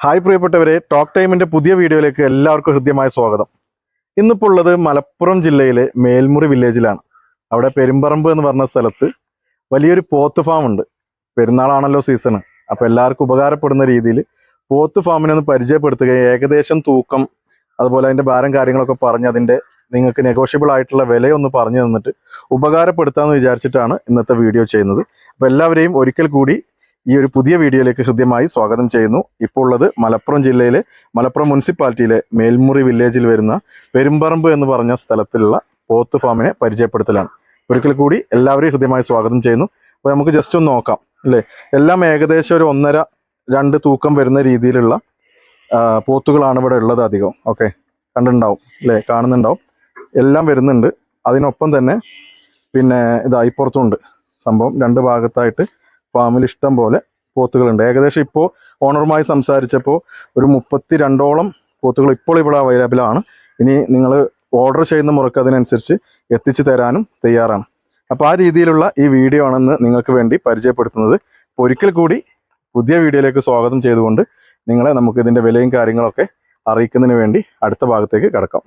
Hi പ്രിയപ്പെട്ടവരെ talk ടൈമിന്റെ പുതിയ വീഡിയോയിലേക്ക് എല്ലാവർക്കും ഹൃദ്യമായ സ്വാഗതം. ഇന്നിപ്പോൾ ഉള്ളത് മലപ്പുറം ജില്ലയിലെ മേൽമുറി വില്ലേജിലാണ് അവിടെ പെരുമ്പറമ്പ് എന്ന് പറഞ്ഞ സ്ഥലത്ത് വലിയൊരു പോത്ത് ഫാം ഉണ്ട്. പെരുന്നാളാണല്ലോ സീസണ് അപ്പോൾ എല്ലാവർക്കും ഉപകാരപ്പെടുന്ന രീതിയിൽ പോത്ത് ഫാമിനെ ഒന്ന് പരിചയപ്പെടുത്തുകയും ഏകദേശം തൂക്കം അതുപോലെ അതിന്റെ ഭാരം കാര്യങ്ങളൊക്കെ പറഞ്ഞ് അതിന്റെ നിങ്ങൾക്ക് നെഗോഷ്യബിൾ ആയിട്ടുള്ള വിലയൊന്ന് പറഞ്ഞു തന്നിട്ട് ഉപകാരപ്പെടുത്താമെന്ന് വിചാരിച്ചിട്ടാണ് ഇന്നത്തെ വീഡിയോ ചെയ്യുന്നത്. അപ്പോൾ എല്ലാവരെയും ഒരിക്കൽ കൂടി ഈ ഒരു പുതിയ വീഡിയോയിലേക്ക് ഹൃദ്യമായി സ്വാഗതം ചെയ്യുന്നു. ഇപ്പോൾ ഉള്ളത് മലപ്പുറം ജില്ലയിലെ മലപ്പുറം മുനിസിപ്പാലിറ്റിയിലെ മേൽമുറി വില്ലേജിൽ വരുന്ന പെരുമ്പറമ്പ് എന്ന് പറഞ്ഞ സ്ഥലത്തിലുള്ള പോത്ത് ഫാമിനെ പരിചയപ്പെടുത്തലാണ്. ഒരിക്കൽ കൂടി എല്ലാവരെയും ഹൃദ്യമായി സ്വാഗതം ചെയ്യുന്നു. അപ്പോൾ നമുക്ക് ജസ്റ്റ് ഒന്ന് നോക്കാം അല്ലേ? എല്ലാം ഏകദേശം ഒരു ഒന്നര രണ്ട് തൂക്കം വരുന്ന രീതിയിലുള്ള പോത്തുകളാണ് ഇവിടെ ഉള്ളത് അധികം. ഓക്കെ കണ്ടിട്ടുണ്ടാവും അല്ലേ? കാണുന്നുണ്ടാവും. എല്ലാം വരുന്നുണ്ട്. അതിനൊപ്പം തന്നെ പിന്നെ ഇതാ ഇപ്പുറത്തുണ്ട്. സംഭവം രണ്ട് ഭാഗത്തായിട്ട് ഫാമിൽ ഇഷ്ടം പോലെ പോത്തുകളുണ്ട്. ഏകദേശം ഇപ്പോൾ ഓണറുമായി സംസാരിച്ചപ്പോൾ ഒരു മുപ്പത്തി രണ്ടോളം പോത്തുകൾ ഇപ്പോൾ ഇവിടെ അവൈലബിൾ ആണ്. ഇനി നിങ്ങൾ ഓർഡർ ചെയ്യുന്ന മുറക്ക് അതിനനുസരിച്ച് എത്തിച്ചു തരാനും തയ്യാറാണ്. അപ്പോൾ ആ രീതിയിലുള്ള ഈ വീഡിയോ ആണെന്ന് നിങ്ങൾക്ക് വേണ്ടി പരിചയപ്പെടുത്തുന്നത്. അപ്പോൾ ഒരിക്കൽ കൂടി പുതിയ വീഡിയോയിലേക്ക് സ്വാഗതം ചെയ്തുകൊണ്ട് നിങ്ങളെ നമുക്ക് ഇതിന്റെ വിലയും കാര്യങ്ങളൊക്കെ അറിയിക്കുന്നതിന് വേണ്ടി അടുത്ത ഭാഗത്തേക്ക് കിടക്കാം.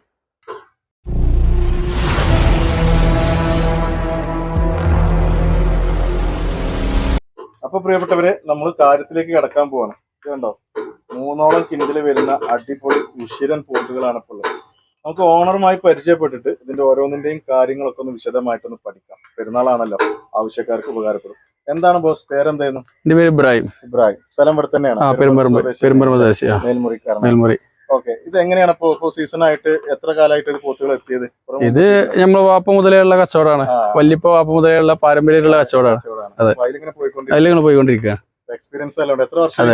അപ്പൊ പ്രിയപ്പെട്ടവരെ നമ്മൾ കാര്യത്തിലേക്ക് കടക്കാൻ പോവാണ്. കേട്ടോ കണ്ടോ? മൂന്നോളം കിൻഡിൽ വരുന്ന അടിപൊളി ഉഷിരൻ പോത്തുകളാണ് ഇപ്പോൾ ഉള്ളത്. നമുക്ക് ഓണറുമായി പരിചയപ്പെട്ടിട്ട് ഇതിന്റെ ഓരോന്നിന്റെയും കാര്യങ്ങളൊക്കെ ഒന്ന് വിശദമായിട്ടൊന്ന് പഠിക്കാം. പെരുന്നാളാണല്ലോ ആവശ്യക്കാർക്ക് ഉപകാരപ്പെടും. എന്താണ് ബോസ്? പേരെന്തായിരുന്നു? എന്റെ പേര് ഇബ്രാഹിം. ഇബ്രാഹിം. സ്ഥലം ഇവിടെ തന്നെയാണ് പെരുമ്പറമ്പ് പെരുമ്പറമ്പ് മേൽമുറിക്കാരൻ മേൽമുറി. ഓക്കെ. ഇത് എങ്ങനെയാണ് ഇപ്പോ സീസൺ ആയിട്ട് എത്ര കാലമായിട്ട് പോത്തുകൾ എത്തിയത്? ഇത് നമ്മൾ വാപ്പ മുതലേ ഉള്ള കച്ചവടമാണ്. വല്യപ്പ വാപ്പ മുതലേ ഉള്ള പാരമ്പര്യമുള്ള കച്ചവടമാണ്. അതെ. അതിലിങ്ങനെ പോയിക്കൊണ്ടിരിക്കും അതിലിങ്ങനെ പോയിക്കൊണ്ടിരിക്കുക എക്സ്പീരിയൻസ് അല്ല എത്ര വർഷം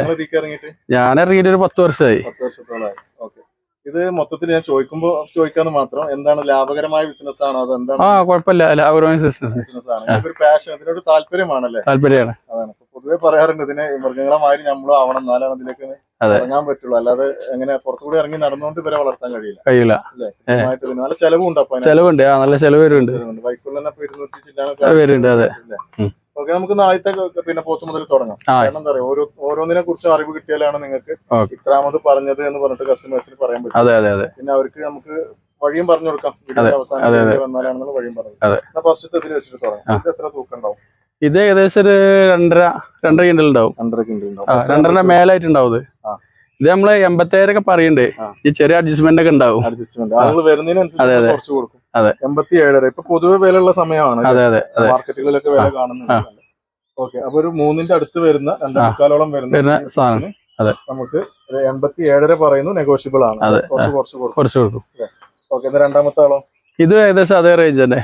ഞാൻ ഇറങ്ങിയിട്ട് ഒരു പത്ത് വർഷമായി. പത്ത് വർഷത്തോളമായി. ഓക്കെ. ഇത് മൊത്തത്തിൽ ഞാൻ ചോദിക്കുമ്പോൾ ചോദിക്കാന്ന് മാത്രം എന്താണ് ലാഭകരമായ ബിസിനസ് ആണോ? അത് എന്താണ് ആ കുഴപ്പമില്ല. ലാഭകരമായ ബിസിനസ് ബിസിനസ് ആണ്. ഇതൊരു പാഷൻ ഇതിനൊരു താല്പര്യമാണല്ലേ? താല്പര്യമാണ്. അതാണ്. പൊതുവെ പറയാറുണ്ട് ഇതിനെ മൃഗങ്ങളെ മാതിരി നമ്മളും ആവണം എന്നാലാണ് ഇതിലേക്ക് ഇറങ്ങാൻ പറ്റുള്ളൂ. അല്ലാതെ എങ്ങനെ പുറത്തുകൂടി ഇറങ്ങി നടന്നുകൊണ്ട് ഇവരെ വളർത്താൻ കഴിയില്ല. കഴിയില്ല. നല്ല ചെലവുണ്ട് അപ്പൊ ചെലവുണ്ട്. ആ നല്ല ചെലവ് വരുന്നുണ്ട്. ബൈക്കുകളിൽ തന്നെ ഇപ്പൊ ഇരുന്നൂറ്റി ചില്ലാനൊക്കെ വരുന്നുണ്ട്. അതെ. ഓക്കെ നമുക്ക് ആദ്യത്തെ പിന്നെ പോത്ത് മുതൽ തുടങ്ങാം. കാരണം എന്താ പറയുക ഓരോ ഓരോന്നിനെ കുറിച്ച് അറിവ് കിട്ടിയാലാണ് നിങ്ങൾക്ക്. ഇത്രാമത് പറഞ്ഞത് എന്ന് പറഞ്ഞിട്ട് കസ്റ്റമേഴ്സിന് പറയാൻ പറ്റും. പിന്നെ അവർക്ക് നമുക്ക് വഴിയും പറഞ്ഞു കൊടുക്കാം. അവസാനം വന്നാലാണെന്നുള്ള വഴിയും പറഞ്ഞു. ഫസ്റ്റ് ഇതിൽ വെച്ചിട്ട് തുടങ്ങാം. ഇത് എത്ര തൂക്കം ഉണ്ടാവും? ഇത് ഏകദേശം ഒരു രണ്ടര രണ്ടര കിണ്ടൽ ഉണ്ടാവും. രണ്ടര കിണ്ടി ആ രണ്ടര മേലായിട്ട് ഉണ്ടാവും ഇത്. ഇത് നമ്മൾ എൺപത്തേഴൊക്കെ പറയണ്ടേ. ഈ ചെറിയ അഡ്ജസ്റ്റ്മെന്റ് ഒക്കെ ഉണ്ടാവും. അതെ, അതെ. അതെ. എൺപത്തി ഏഴര ഇപ്പൊ പൊതുവെ വിലയുള്ള സമയമാണ്. അതെ അതെ മാർക്കറ്റുകളിലൊക്കെ വില. കാണുന്നുണ്ട്. ഓക്കെ അപ്പൊ ഒരു മൂന്നിന്റെ അടുത്ത് വരുന്ന രണ്ടേ വരുന്ന സാധനം. അതെ. നമുക്ക് എൺപത്തി ഏഴര പറയുന്നു നെഗോഷ്യബിൾ ആണ്. കുറച്ച് കുറച്ച് കൊടുക്കും. ഓക്കെ രണ്ടാമത്തെ ആളോ? ഇത് ഏകദേശം അതേ റേഞ്ച് തന്നെ.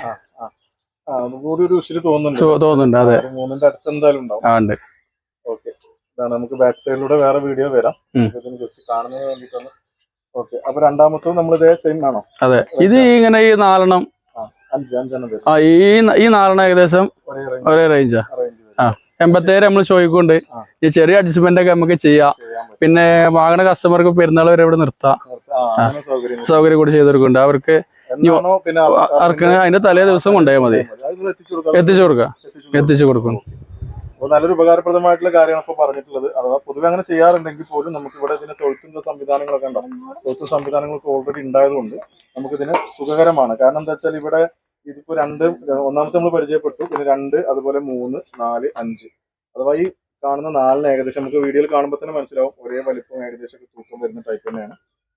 തോന്നുന്നുണ്ട്. അതെ. മൂന്നിന്റെ അടുത്ത് എന്തായാലും ഉണ്ടാവും. ആ ഉണ്ട്. ഓക്കെ. ഇതാണ് നമുക്ക് ബാക്ക് സൈഡിലൂടെ വേറെ വീഡിയോ വരാം. ജസ്റ്റ് കാണുന്നതിന് വേണ്ടിയിട്ടാണ് ഓക്കെ. അപ്പൊ രണ്ടാമത്തെ നമ്മൾ ഇതേ സെയിം ആണോ? അതെ. ഇത് ഇങ്ങനെ ഈ നാലെണ്ണം. ആ ഈ ഈ നാലെണ്ണം ഏകദേശം ഒരേ റേഞ്ചാ ആ. എൺപത്തേര് നമ്മൾ ചോദിക്കൊണ്ട് ആ. ഈ ചെറിയ അഡ്ജസ്റ്റ്മെന്റ് ഒക്കെ നമുക്ക് ചെയ്യാം. പിന്നെ വാങ്ങണ കസ്റ്റമർക്ക് പെരുന്നാൾ വരെ ഇവിടെ നിർത്താം. സൗകര്യം കൂടി ചെയ്തു കൊടുക്കുന്നുണ്ട്. അവർക്ക് അവർക്ക് അതിന്റെ തലേ ദിവസം കൊണ്ടുപോയാൽ മതി. എത്തിച്ചു കൊടുക്കാം എത്തിച്ചു കൊടുക്കാം നല്ലൊരു ഉപകാരപ്രദമായിട്ടുള്ള കാര്യമാണ് ഇപ്പോൾ പറഞ്ഞിട്ടുള്ളത്. അഥവാ പൊതുവെ അങ്ങനെ ചെയ്യാറുണ്ടെങ്കിൽ പോലും നമുക്ക് ഇവിടെ ഇതിന് തൊഴുത്തുന്ന സംവിധാനങ്ങളൊക്കെ ഉണ്ടാവും തൊഴുത്തു സംവിധാനങ്ങളൊക്കെ ഓൾറെഡി ഉണ്ടായതുകൊണ്ട് നമുക്കിതിന് സുഖകരമാണ്. കാരണം എന്താ വെച്ചാൽ ഇവിടെ ഇതിപ്പോ രണ്ട് ഒന്നാമത്തെ നമ്മൾ പരിചയപ്പെട്ടു. പിന്നെ രണ്ട് അതുപോലെ മൂന്ന് നാല് അഞ്ച്. അഥവാ ഈ കാണുന്ന നാലിന് ഏകദേശം. നമുക്ക് വീഡിയോയിൽ കാണുമ്പോൾ തന്നെ മനസ്സിലാവും. ഒരേ വലിപ്പം ഏകദേശം തൂക്കം വരുന്ന ടൈപ്പ് തന്നെയാണ്.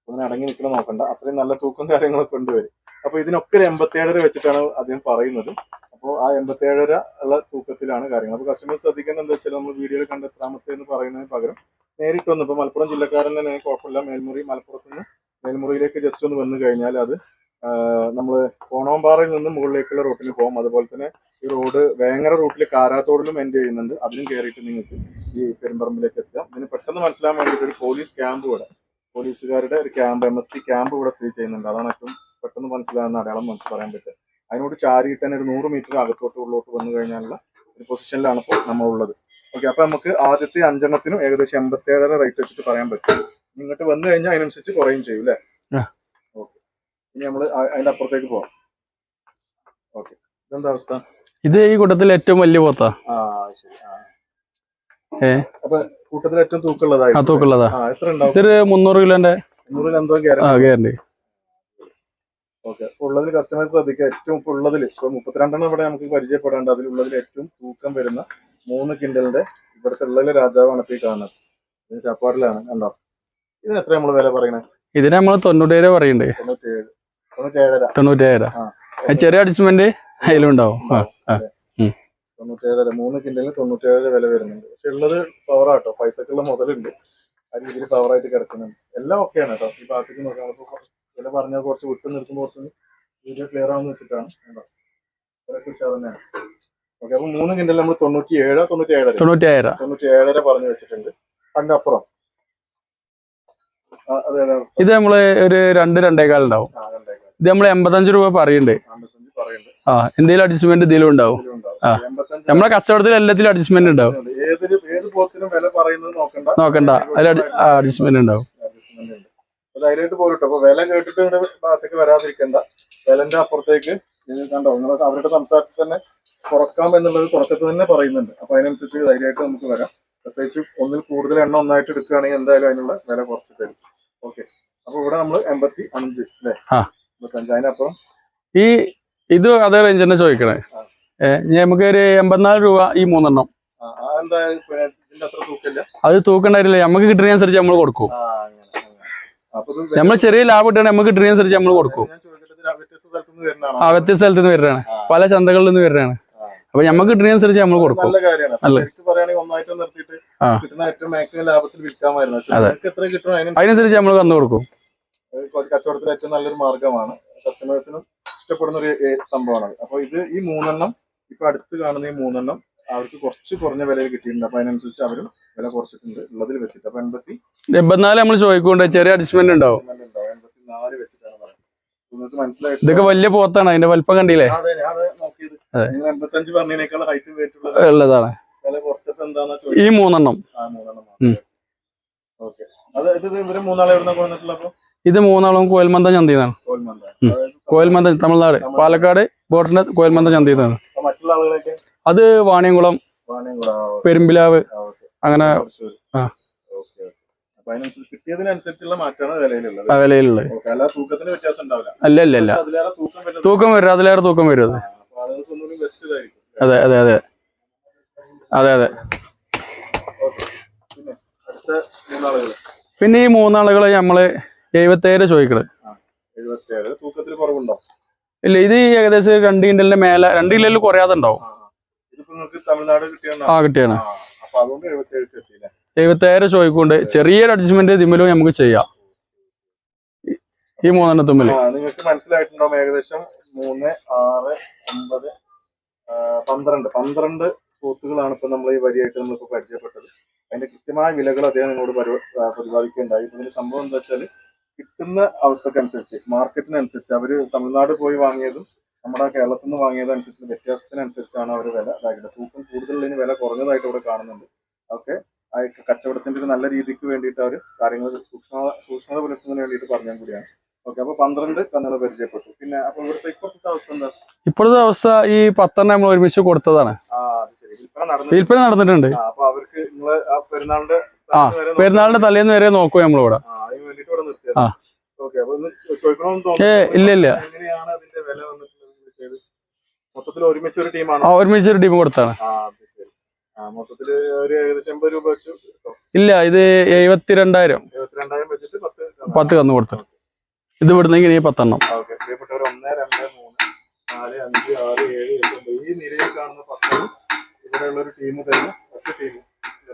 അങ്ങനെ അടങ്ങി നിൽക്കുന്ന നോക്കണ്ട. അത്രയും നല്ല തൂക്കും കാര്യങ്ങളൊക്കെ കൊണ്ടുവരും. വരും അപ്പൊ ഇതിനൊക്കെ ഒരു എൺപത്തേഴര വെച്ചിട്ടാണ് അദ്ദേഹം പറയുന്നത്. അപ്പോൾ ആ എൺപത്തേഴര ഉള്ള തൂക്കത്തിലാണ് കാര്യങ്ങൾ. അപ്പോൾ കസ്റ്റമേഴ്സ് ശ്രദ്ധിക്കുന്നത് എന്താ വെച്ചാൽ നമ്മൾ വീഡിയോയിൽ കണ്ട എത്രാമത്തെ എന്ന് പറയുന്നതിന് പകരം നേരിട്ട് വന്ന് ഇപ്പോൾ മലപ്പുറം ജില്ലക്കാരൻ തന്നെ കുഴപ്പമില്ല. മേൽമുറി മലപ്പുറത്ത് നിന്ന് മേൽമുറിയിലേക്ക് ജസ്റ്റ് ഒന്ന് വന്നു കഴിഞ്ഞാൽ അത് നമ്മൾ കോണോമ്പാറയിൽ നിന്ന് മുകളിലേക്കുള്ള റൂട്ടിന് പോകും. അതുപോലെ തന്നെ ഈ റോഡ് വേങ്ങര റൂട്ടിൽ കാരാത്തോടിലും എൻഡ് ചെയ്യുന്നുണ്ട്. അതിനും കയറിയിട്ട് നിങ്ങൾക്ക് ഈ പെരുമ്പറമ്പിലേക്ക് എത്താം. ഇതിന് പെട്ടെന്ന് മനസ്സിലാൻ വേണ്ടിയിട്ട് ഒരു പോലീസ് ക്യാമ്പ് ഇവിടെ പോലീസുകാരുടെ ഒരു camp M S T camp ഇവിടെ സ്ഥിതി ചെയ്യുന്നുണ്ട്. അതാണ് ഏറ്റവും പെട്ടെന്ന് മനസ്സിലാകുന്ന അടയാളം നമുക്ക് പറയാൻ പറ്റുക. അതിനോട് ചാരിയിട്ട് തന്നെ ഒരു നൂറ് മീറ്റർ അകത്തോട്ട് ഉള്ളോട്ട് വന്നു കഴിഞ്ഞാലുള്ള ഒരു പൊസിഷനിലാണ് ഇപ്പോൾ നമ്മൾ ഉള്ളത്. ഓക്കെ അപ്പൊ നമുക്ക് ആദ്യത്തെ അഞ്ചെണ്ണത്തിനും ഏകദേശം എൺപത്തേഴര റേറ്റ് വെച്ചിട്ട് പറയാൻ പറ്റും. ഇങ്ങോട്ട് വന്നു കഴിഞ്ഞാൽ അതിനനുസരിച്ച് കുറയും ചെയ്യും അല്ലേ. ഓക്കെ ഇനി നമ്മൾ അതിന്റെ അപ്പുറത്തേക്ക് പോവാം. ഓക്കെ ഇതെന്താ അവസ്ഥ? ഇത് ഈ കൂട്ടത്തിൽ ഏറ്റവും വലിയ പോത്താ. ആ ശരി? അപ്പൊ കൂട്ടത്തിൽ ഏറ്റവും ആ തൂക്കമുള്ളതായി തൂക്കുള്ളതാ എത്ര ഉണ്ടാവും? ഇതൊരു മുന്നൂറ് കിലോന്റെ മുന്നൂറിൽ എന്തോ ആ ഗ്യാരണ്ടി ഗ്യാരണ്ടി ഓക്കെ ഉള്ളതിൽ കസ്റ്റമേഴ്സ് ശ്രദ്ധിക്കുക. ഏറ്റവും ഉള്ളതിൽ ഇപ്പൊ മുപ്പത്തിരണ്ടെണ്ണം ഇവിടെ നമുക്ക് പരിചയപ്പെടാണ്ട് അതിലുള്ളതിൽ ഏറ്റവും തൂക്കം വരുന്ന മൂന്ന് കിൻഡലിന്റെ ഇവിടുത്തെ ഉള്ളതിലെ രാജാവാണ് ഇപ്പൊ ഈ കാണുന്നത്. ഇത് ചപ്പാടിലാണ് കണ്ടോ? ഇതിന് എത്ര നമ്മൾ വില ഇതിന് നമ്മൾ തൊണ്ണൂറ്റേഴ് പറയണ്ടേ? തൊണ്ണൂറ്റേഴ്. തൊണ്ണൂറ്റേഴര. ചെറിയ അഡ്ജസ്റ്റ്മെന്റ് അതിലും ഉണ്ടാവും വില. മൂന്ന് കിൻഡലിന് തൊണ്ണൂറ്റേഴ് വില വരുന്നുണ്ട്. പക്ഷെ ഉള്ളത് പവറാട്ടോ പൈസക്കുള്ള മുതലുണ്ട്. ആ രീതിയിൽ പവറായിട്ട് കിടക്കുന്നുണ്ട്. എല്ലാം ഓക്കെയാണ് കേട്ടോ ഈ ഭാഗത്തേക്ക് നോക്കാം. നമ്മളിപ്പോ വില പറഞ്ഞാൽ കുറച്ച് വിട്ട് നിർത്തുമ്പോൾ കുറച്ച് വീഡിയോ ക്ലിയർ ആവുന്ന വെച്ചിട്ടാണ് കേട്ടോ ഇവരൊക്കെ ഉഷാർ തന്നെയാണ്. ഓക്കെ അപ്പൊ മൂന്ന് കിൻഡൽ നമ്മൾ തൊണ്ണൂറ്റി ഏഴോ തൊണ്ണൂറ്റി ഏഴര തൊണ്ണൂറ്റേഴര തൊണ്ണൂറ്റി ഏഴര പറഞ്ഞു വെച്ചിട്ടുണ്ട്. അതിന്റെ അപ്പുറം ഇത് നമ്മൾ ഒരു രണ്ട് രണ്ടേകാൽ ഉണ്ടാവും. ഇത് നമ്മൾ എൺപത്തഞ്ച് രൂപ പറയുന്നുണ്ട്. ആ എന്തെങ്കിലും അഡ്ജസ്റ്റ്മെന്റ് ഇതിലും ഉണ്ടാവും. നമ്മളെ കച്ചവടത്തിൽ എല്ലാത്തിലും അഡ്ജസ്റ്റ്മെന്റ് ഉണ്ടാവും. നോക്കണ്ട. അതിൽ അഡ്ജസ്റ്റ്മെന്റ് ഉണ്ടാവും. ധൈര്യമായിട്ട് പോരുട്ടോ. അപ്പൊ വില കേട്ടിട്ട് ഇങ്ങനെ ഭാഗത്തേക്ക് വരാതിരിക്കണ്ട. വിലന്റെ അപ്പുറത്തേക്ക് കണ്ടോ? നിങ്ങൾ അവരുടെ സംസാരത്തിൽ തന്നെ കുറക്കാം എന്നുള്ളത് തുടക്കത്തിൽ തന്നെ പറയുന്നുണ്ട്. അപ്പൊ അതിനനുസരിച്ച് ധൈര്യമായിട്ട് നമുക്ക് വരാം. പ്രത്യേകിച്ച് ഒന്നിൽ കൂടുതൽ എണ്ണ ഒന്നായിട്ട് എടുക്കുകയാണെങ്കിൽ എന്തായാലും അതിനുള്ള വില കുറച്ച് തരും. ഓക്കെ. അപ്പൊ ഇവിടെ നമ്മൾ എൺപത്തി അഞ്ച് അല്ലേ. എൺപത്തി അഞ്ച് അതിനപ്പുറം ഈ ഇത് അതേ റേഞ്ച് തന്നെ ചോദിക്കണേ. ഏ ഇനി നമുക്ക് ഒരു എൺപത്തിനാല് രൂപ ഈ മൂന്നെണ്ണം. അത് തൂക്കണ്ടായില്ല നമുക്ക് കിട്ടുന്നതനുസരിച്ച് നമ്മൾ കൊടുക്കും. നമ്മൾ ചെറിയ ലാഭം ഇട്ടാണ് നമുക്ക് കിട്ടുന്നതനുസരിച്ച് നമ്മൾ കൊടുക്കും. ആ വ്യത്യസ്ത സ്ഥലത്ത് നിന്ന് വരുന്നതാണ്. പല ചന്തകളിൽ നിന്ന് വരുന്നതാണ്. അപ്പൊ നമുക്ക് കിട്ടുന്നതനുസരിച്ച് നമ്മൾ കൊടുക്കും. അതിനനുസരിച്ച് നമ്മൾ കന്നു കൊടുക്കും. കച്ചവടത്തിൽ ഏറ്റവും നല്ലൊരു മാർഗമാണ്. കസ്റ്റമേഴ്സിനും ഇഷ്ടപ്പെടുന്ന ഒരു സംഭവമാണ്. അപ്പൊ ഇത് ഈ മൂന്നെണ്ണം ഇപ്പൊ അടുത്ത് കാണുന്ന ഈ മൂന്നെണ്ണം അവർക്ക് കുറച്ച് കുറഞ്ഞ വിലയിൽ കിട്ടിയിട്ടുണ്ട്. അപ്പൊ അതിനനുസരിച്ച് അവരും വില കുറച്ചിട്ടുണ്ട് ഉള്ളതിൽ വെച്ചിട്ട്. അപ്പൊ എൺപത്തി എൺപത്തിനാല് നമ്മൾ ചോദിക്കൊണ്ട് ചെറിയ അഡ്ജസ്റ്റ്മെന്റ് ഉണ്ടാവും. എൺപത്തി നാല് വെച്ചിട്ടാണ് പറയുന്നത് ഇതൊക്കെ വലിയ പോത്താണ്. അതിന്റെ വലിപ്പം കണ്ടില്ലേ? എൺപത്തഞ്ച് പറഞ്ഞതിനേക്കാൾ ഹൈറ്റ് വെയിറ്റ് ഉള്ളത് ഉള്ളതാണ്. ഈ മൂന്നെണ്ണം. ഇത് മൂന്നാളെ കോയൽമന്ത കോൽമന്ത കോയൽമന്ത തമിഴ്നാട്. പാലക്കാട് ബോട്ടിന്റെ കോയൽമന്ത അപ്പൊ മറ്റുള്ള ആളുകളൊക്കെ അത് വാണിയംകുളം പെരുമ്പിലാവ് അങ്ങനെ വിലയിലുള്ളത്. അല്ല അല്ല അല്ല. തൂക്കം വരും അതിലേറെ തൂക്കം വരും അത്. അതെ അതെ അതെ. അതെ അതെ. പിന്നെ ഈ മൂന്നാളുകളെ നമ്മൾ എഴുപത്തേഴ് ചോദിക്കണത് തൂക്കത്തിൽ കുറവുണ്ടോ? ഇല്ല ഇത് ഏകദേശം രണ്ട് കിൻഡലിന്റെ മേലെ രണ്ട് കിൻഡലിൽ കുറയാതെ ഉണ്ടാവും ആ, കിട്ടിയാണ്. എഴുപത്തേഴ് ചോദിക്കൊണ്ട് ചെറിയൊരു അഡ്ജസ്റ്റ്മെന്റ് ഇതിമലും നമുക്ക് ചെയ്യാം. ഈ- മൂന്നെണ്ണ തുമ്മൽ. നിങ്ങൾക്ക് മനസ്സിലായിട്ടുണ്ടാവും ഏകദേശം മൂന്ന് ആറ് ഒമ്പത് പന്ത്രണ്ട്. പന്ത്രണ്ട് പോത്തുകളാണ് ഇപ്പൊ നമ്മൾ ഈ വരിയായിട്ട് നമ്മളിപ്പോ പരിചയപ്പെട്ടത്. അതിന്റെ കൃത്യമായ വിലകൾ അദ്ദേഹം നിങ്ങളോട് പരി- പ്രതിപാദിക്കുകയുണ്ടായി. ഇതിന്റെ സംഭവം എന്താ വെച്ചാൽ കിട്ടുന്ന അവസ്ഥക്കനുസരിച്ച് മാർക്കറ്റിനനുസരിച്ച് അവർ തമിഴ്നാട് പോയി വാങ്ങിയതും നമ്മുടെ കേരളത്തിൽ നിന്ന് വാങ്ങിയതനുസരിച്ച് വ്യത്യാസത്തിനനുസരിച്ചാണ് അവർ വില ഇതാക്കിയത്. തൂക്കം കൂടുതലുള്ളതിന് വില കുറഞ്ഞതായിട്ട് ഇവിടെ കാണുന്നുണ്ട്. അതൊക്കെ കച്ചവടത്തിന്റെ ഒരു നല്ല രീതിക്ക് വേണ്ടിയിട്ട് അവർ കാര്യങ്ങൾ സൂക്ഷ്മ സൂക്ഷ്മത പുലർത്തുന്നതിന് വേണ്ടിയിട്ട് പറഞ്ഞാൽ കൂടിയാണ്. ഓക്കെ അപ്പൊ പന്ത്രണ്ട് കന്നുകൾ പരിചയപ്പെട്ടു. പിന്നെ അപ്പൊ ഇവിടുത്തെ ഇപ്പോഴത്തെ അവസ്ഥ എന്താ? ഇപ്പോഴത്തെ അവസ്ഥ ഈ പത്തെണ്ണം നമ്മൾ ഒരുമിച്ച് കൊടുത്തതാണ്. വിൽപ്പന നടന്നു വിൽപ്പന നടന്നിട്ടുണ്ട്. അപ്പൊ അവർക്ക് നിങ്ങൾ പെരുന്നാളിന്റെ ആ, പെരുന്നാളിന്റെ തലേന്ന് വരെ നോക്കും നമ്മളിവിടെ. ആ, ഏ ഇല്ല ഇല്ല. ഒരുമിച്ച് ഒരു ടീം കൊടുത്താണ്. ഇല്ല ഇത് എഴുപത്തിരണ്ടായിരം. പത്ത് കന്ന് കൊടുത്തു. ഇത് ഇവിടുന്ന് ഇങ്ങനെ പത്തെണ്ണം. ഓക്കെ. പ്രിയപ്പെട്ടവർ ഒന്ന് രണ്ട് മൂന്ന് നാല് അഞ്ച് ആറ് ഏഴ് എട്ട് ഈ നിരയിൽ കാണുന്ന പത്തും ഇവിടെയുള്ള ഒരു ടീം തന്നെ ഒറ്റ ടീം.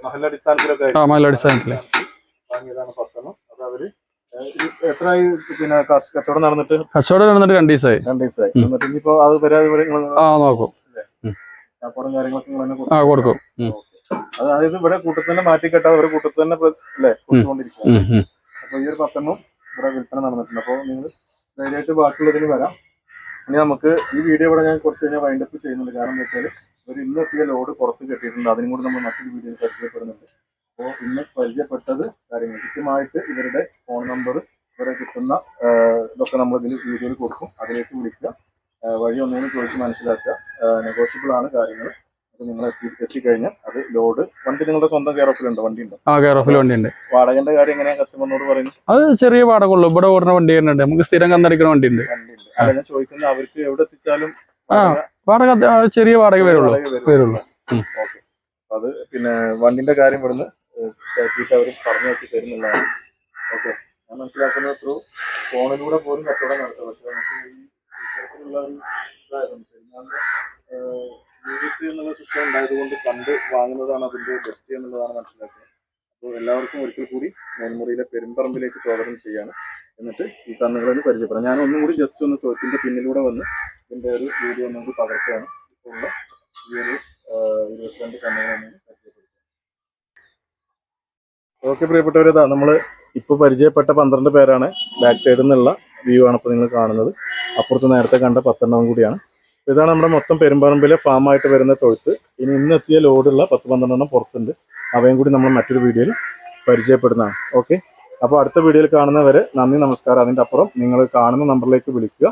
മഹൽ അടിസ്ഥാനത്തിലൊക്കെ ആ മല അടിസ്ഥാനത്തിൽ. വാങ്ങിയതാണ് പത്തെണ്ണം. അത് അവർ എത്രയായി പിന്നെ കച്ച- കച്ചവടം നടന്നിട്ട്? കച്ചവടം നടന്നിട്ട് രണ്ട് ദിവസമായി രണ്ട് ദിവസമായി എന്നിട്ട് ഇനിയിപ്പോ അത് വരാതെ ഇവിടെ നിങ്ങൾ ആ നോക്കും. വ്യാപാരം കാര്യങ്ങളൊക്കെ നിങ്ങൾ തന്നെ ആ കൊടുക്കും. അതായത് ഇവിടെ കൂട്ടത്തിൽ തന്നെ മാറ്റി കെട്ടാതെ ഇവിടെ കൂട്ടത്തിൽ തന്നെ അല്ലേ. അപ്പൊ ഈ ഒരു പത്തെണ്ണം ഇവിടെ വിൽപ്പന നടന്നിട്ടുണ്ട്. അപ്പോൾ നിങ്ങൾ ധൈര്യമായിട്ട് ബാക്കിയുള്ളതിന് വരാം. ഇനി നമുക്ക് ഈ വീഡിയോ ഇവിടെ ഞാൻ കുറച്ച് കഴിഞ്ഞാൽ വൈൻഡപ്പ് ചെയ്യുന്നുണ്ട്. കാരണം എന്താ വെച്ചാൽ ഒരു ഇന്ന് എത്തിയ ലോഡ് പുറത്ത് കെട്ടിയിട്ടുണ്ട്. അതിനും കൂടി നമ്മൾ മറ്റൊരു വീഡിയോയിൽ പരിചയപ്പെടുന്നുണ്ട്. അപ്പോൾ ഇന്ന് പരിചയപ്പെട്ടത് കാര്യങ്ങൾ. കൃത്യമായിട്ട് ഇവരുടെ ഫോൺ നമ്പർ ഇവരെ കിട്ടുന്ന ഇതൊക്കെ നമ്മൾ ഇതിൽ വീഡിയോയിൽ കൊടുക്കും. അതിലേക്ക് വിളിക്കുക. വഴി ഒന്നുകൂടി ചോദിച്ച് മനസ്സിലാക്കുക. നെഗോഷ്യബിൾ ആണ് കാര്യങ്ങൾ. നിങ്ങൾ എത്തി എത്തിക്കഴിഞ്ഞാൽ അത് ലോഡ് വണ്ടി നിങ്ങളുടെ സ്വന്തം കെയർ ഓഫിലുണ്ടോ വണ്ടി ഉണ്ടോ? ആ കെയർ ഓഫിൽ വണ്ടി ഉണ്ട് വാടകന്റെ കാര്യം എങ്ങനെയാ കസ്റ്റമറിനോട് പറയുന്നത്? അത് ചെറിയ വാടക ഉള്ളൂ ഇവിടെ ഓടുന്ന വണ്ടി തന്നെ ഉണ്ട്. നമുക്ക് സ്ഥിരം കന്നടിക്കുന്ന വണ്ടി ഉണ്ട് ഉണ്ട് ഞാൻ ചോദിക്കുന്നത് അവർക്ക് എവിടെ എത്തിച്ചാലും ആ. വാടക ചെറിയ വാടക വരുള്ളൂ. വരുള്ളൂ. അത് പിന്നെ വണ്ടിന്റെ കാര്യം ഇവിടുന്ന് കേട്ടിട്ട് അവർ പറഞ്ഞു വെച്ച് തരുന്നുള്ളതാണ് ഓക്കെ ഞാൻ മനസ്സിലാക്കുന്നത് ത്രൂ ഫോണിലൂടെ പോലും കച്ചവടം നടത്തും പക്ഷെ നമുക്ക് ഈ ഇത്തരത്തിലുള്ള ഒരു ഇതായിരുന്നു പെരുന്നാളിന് ജീവിതത്തിൽ എന്നുള്ള സിസ്റ്റം ഉണ്ടായതുകൊണ്ട് കണ്ട് വാങ്ങുന്നതാണ് അതിന്റെ ബെസ്റ്റ് എന്നുള്ളതാണ് മനസ്സിലാക്കുന്നത് അപ്പോൾ എല്ലാവർക്കും ഒരിക്കൽ കൂടി മേൽമുറിയിലെ പെരുമ്പറമ്പിലേക്ക് സ്വാഗതം ചെയ്യാണ് എന്നിട്ട് ഈ കന്നുകളെ പരിചയപ്പെടാം ഞാൻ ഒന്നും കൂടി ജസ്റ്റ് ഒന്ന് ചോദ്യത്തിന്റെ പിന്നിലൂടെ വന്ന് ഇതിന്റെ ഒരു വീഡിയോ നമുക്ക് പകർത്തുകയാണ് ഇപ്പോൾ ഉള്ള ഈ ഒരു ഇരുപത്തിരണ്ട് പരിചയപ്പെടുത്തുന്നത് ഓക്കെ പ്രിയപ്പെട്ടവരേതാ നമ്മൾ ഇപ്പോൾ പരിചയപ്പെട്ട പന്ത്രണ്ട് പേരാണ് ബാക്ക് സൈഡിൽ നിന്നുള്ള വ്യൂ ആണ് ഇപ്പോൾ നിങ്ങൾ കാണുന്നത്. അപ്പുറത്ത് നേരത്തെ കണ്ട പത്തെണ്ണം കൂടിയാണ്. ഇതാണ് നമ്മുടെ മൊത്തം പെരുമ്പറമ്പിലെ ഫാമായിട്ട് വരുന്ന തൊഴുത്ത്. ഇനി ഇന്ന് എത്തിയ ലോഡുള്ള പത്ത് പന്ത്രണ്ടെണ്ണം പുറത്തുണ്ട്. അവയും കൂടി നമ്മൾ മറ്റൊരു വീഡിയോയിൽ പരിചയപ്പെടുന്നതാണ്. ഓക്കെ അപ്പോൾ അടുത്ത വീഡിയോയിൽ കാണുന്നവരെ നന്ദി നമസ്കാരം. അതിന്റെ അപ്പുറം നിങ്ങൾ കാണുന്ന നമ്പറിലേക്ക് വിളിക്കുക.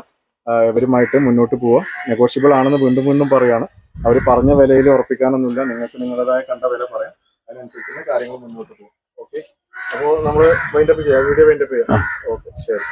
ഇവരുമായിട്ട് മുന്നോട്ട് പോവുക. നെഗോഷ്യബിൾ ആണെന്ന് വീണ്ടും വീണ്ടും പറയുകയാണ് അവർ പറഞ്ഞ വിലയിൽ ഉറപ്പിക്കാനൊന്നുമില്ല. നിങ്ങൾക്ക് നിങ്ങളുടേതായ കണ്ട വില പറയാം. അതിനനുസരിച്ച് കാര്യങ്ങൾ മുന്നോട്ട് പോകും ഓക്കെ അപ്പോൾ നമ്മൾ വൈൻഡപ്പ് ചെയ്യാം വീഡിയോ വൈൻഡപ്പ് ചെയ്യാം. ഓക്കെ ശരി.